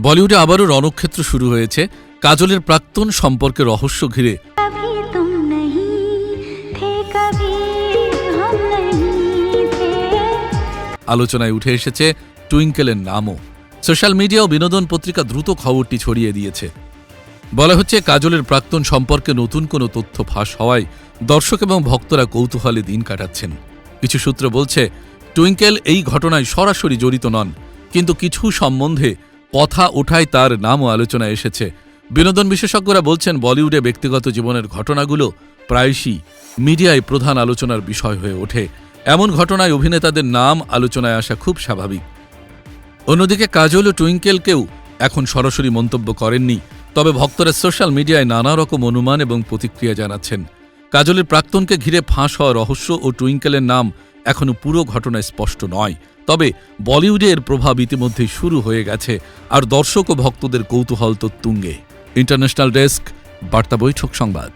বলিউডে আবারও রণক্ষেত্র শুরু হয়েছে। কাজলের প্রাক্তন সম্পর্কে রহস্য ঘিরে। আলোচনায় উঠে এসেছে টুইঙ্কেলের নামও। সোশ্যাল মিডিয়া ও বিনোদন পত্রিকা দ্রুত খবরটি ছড়িয়ে দিয়েছে। বলা হচ্ছে কাজলের প্রাক্তন সম্পর্কে নতুন কোনো তথ্য ফাঁস হওয়ায় দর্শক এবং ভক্তরা কৌতূহলে দিন কাটাচ্ছেন। কিছু সূত্র বলছে টুইঙ্কেল এই ঘটনায় সরাসরি জড়িত নন কিন্তু কিছু সম্বন্ধে কথা ওঠায় তার নামও আলোচনায় এসেছে। বিনোদন বিশেষজ্ঞরা বলছেন, বলিউডে ব্যক্তিগত জীবনের ঘটনাগুলো প্রায়শই মিডিয়ায় প্রধান আলোচনার বিষয় হয়ে ওঠে। এমন ঘটনায় অভিনেতাদের নাম আলোচনায় আসা খুব স্বাভাবিক। অন্যদিকে কাজল ও টুইঙ্কেলকেও এখন সরাসরি মন্তব্য করেননি। তবে ভক্তরা সোশ্যাল মিডিয়ায় নানা রকম অনুমান এবং প্রতিক্রিয়া জানাচ্ছেন। কাজলের প্রাক্তনকে ঘিরে ফাঁস হওয়া রহস্য ও টুইঙ্কেলের নাম এখনও পুরো ঘটনা স্পষ্ট নয়। তবে বলিউডের প্রভাব ইতিমধ্যে শুরু হয়ে গেছে, আর দর্শক ও ভক্তদের কৌতূহল তো তুঙ্গে। ইন্টারন্যাশনাল ডেস্ক, বার্তা বৈঠক সংবাদ।